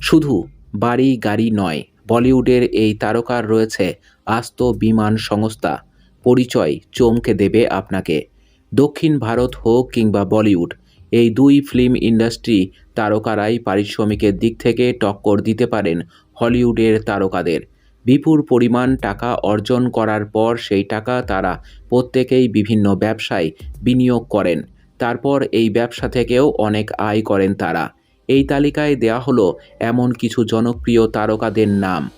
শুধু বাড়ি, গাড়ি নয়, বলিউডের এই তারকার রয়েছে আস্ত বিমান সংস্থা। পরিচয় চমকে দেবে আপনাকে। দক্ষিণ ভারত হোক কিংবা বলিউড, এই দুই ফিল্ম ইন্ডাস্ট্রি তারকারাই পারিশ্রমিকের দিক থেকে টক্কর দিতে পারেন হলিউডের তারকাদের। বিপুল পরিমাণ টাকা অর্জন করার পর সেই টাকা তারা প্রত্যেকেই বিভিন্ন ব্যবসায় বিনিয়োগ করেন। তারপর এই ব্যবসা থেকেও অনেক আয় করেন তারা। এই তালিকায় দেয়া হলো এমন কিছু জনপ্রিয় তারকাদের নাম।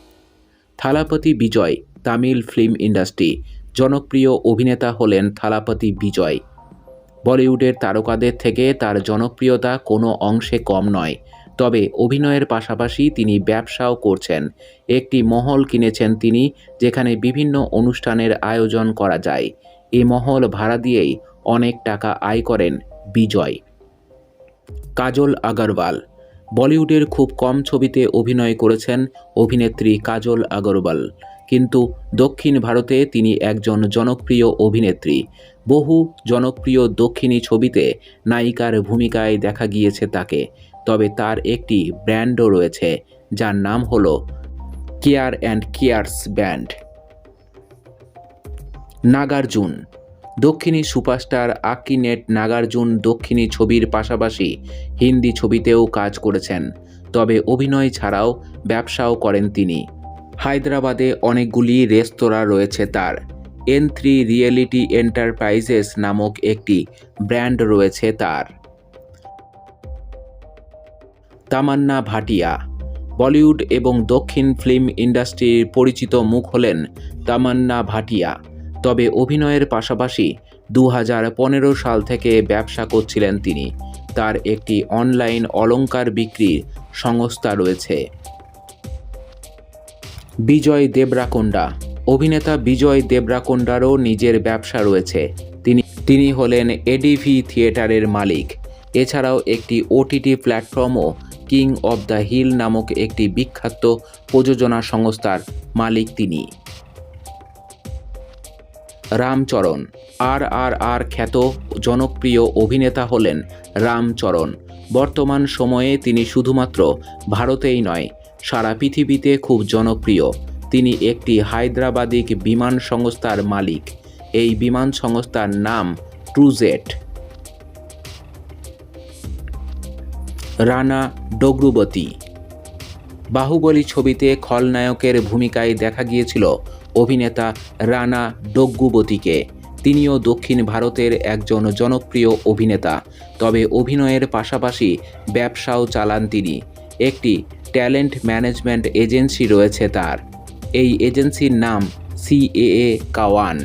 Thalapathy Vijay, Tamil film industry. জনপ্রিয় অভিনেতা হলেন থালাপতি বিজয়। বলিউডের তারকাদের থেকে তার জনপ্রিয়তা কোনো অংশে কম নয়। তবে অভিনয়ের পাশাপাশি তিনি ব্যবসাও করছেন। একটি মহল কিনেছেন তিনি, যেখানে বিভিন্ন অনুষ্ঠানের আয়োজন করা যায়। এই মহল ভাড়া দিয়েই অনেক টাকা আয় করেন বিজয়। কাজল আগরওয়াল। বলিউডের খুব কম ছবিতে অভিনয় করেছেন অভিনেত্রী কাজল আগরওয়াল। কিন্তু দক্ষিণ ভারতে তিনি একজন জনপ্রিয় অভিনেত্রী। বহু জনপ্রিয় দক্ষিণী ছবিতে নায়িকার ভূমিকায় দেখা গিয়েছে তাকে। তবে তার একটি ব্র্যান্ডও রয়েছে, যার নাম হল care and cares band. Nagarjuna দক্ষিণী সুপারস্টার আক্কিনেট নাগার্জুন দক্ষিণী ছবির পাশাপাশি হিন্দি ছবিতেও কাজ করেছেন। তবে অভিনয় ছাড়াও ব্যবসাও করেন তিনি। হায়দ্রাবাদে অনেকগুলি রেস্তোরাঁ রয়েছে তার। এন থ্রি রিয়েলিটি এন্টারপ্রাইজেস নামক একটি ব্র্যান্ড রয়েছে তার। তামান্না ভাটিয়া। বলিউড এবং দক্ষিণ ফিল্ম ইন্ডাস্ট্রির পরিচিত মুখ হলেন তামান্না ভাটিয়া। তবে অভিনয়ের পাশাপাশি দু সাল থেকে ব্যবসা করছিলেন তিনি। তার একটি অনলাইন অলঙ্কার বিক্রির সংস্থা রয়েছে। বিজয় দেবরাকোন্ডা। অভিনেতা বিজয় দেবরাকোন্ডারও নিজের ব্যবসা রয়েছে। তিনি তিনি হলেন এডিভি থিয়েটারের মালিক। এছাড়াও একটি ওটিটি প্ল্যাটফর্মও কিং অব দ্য হিল নামক একটি বিখ্যাত প্রযোজনা সংস্থার মালিক তিনি। রামচরণ। আর আর আর খ্যাত জনপ্রিয় অভিনেতা হলেন রামচরণ। বর্তমান সময়ে তিনি শুধুমাত্র ভারতেই নয়, সারা পৃথিবীতে খুব জনপ্রিয়। তিনি একটি হায়দ্রাবাদিক বিমান সংস্থার মালিক। এই বিমান সংস্থার নাম ট্রুজেট। রানা ডগ্রুবতী। বাহুবলী ছবিতে খলনায়কের ভূমিকায় দেখা গিয়েছিল অভিনেতা রানা ডগ্গুবতীকে। তিনিও দক্ষিণ ভারতের একজন জনপ্রিয় অভিনেতা। তবে অভিনয়ের পাশাপাশি ব্যবসাও চালান তিনি। একটি ট্যালেন্ট ম্যানেজমেন্ট এজেন্সি রয়েছে তার। এই এজেন্সির নাম সিএএ কাওয়ান।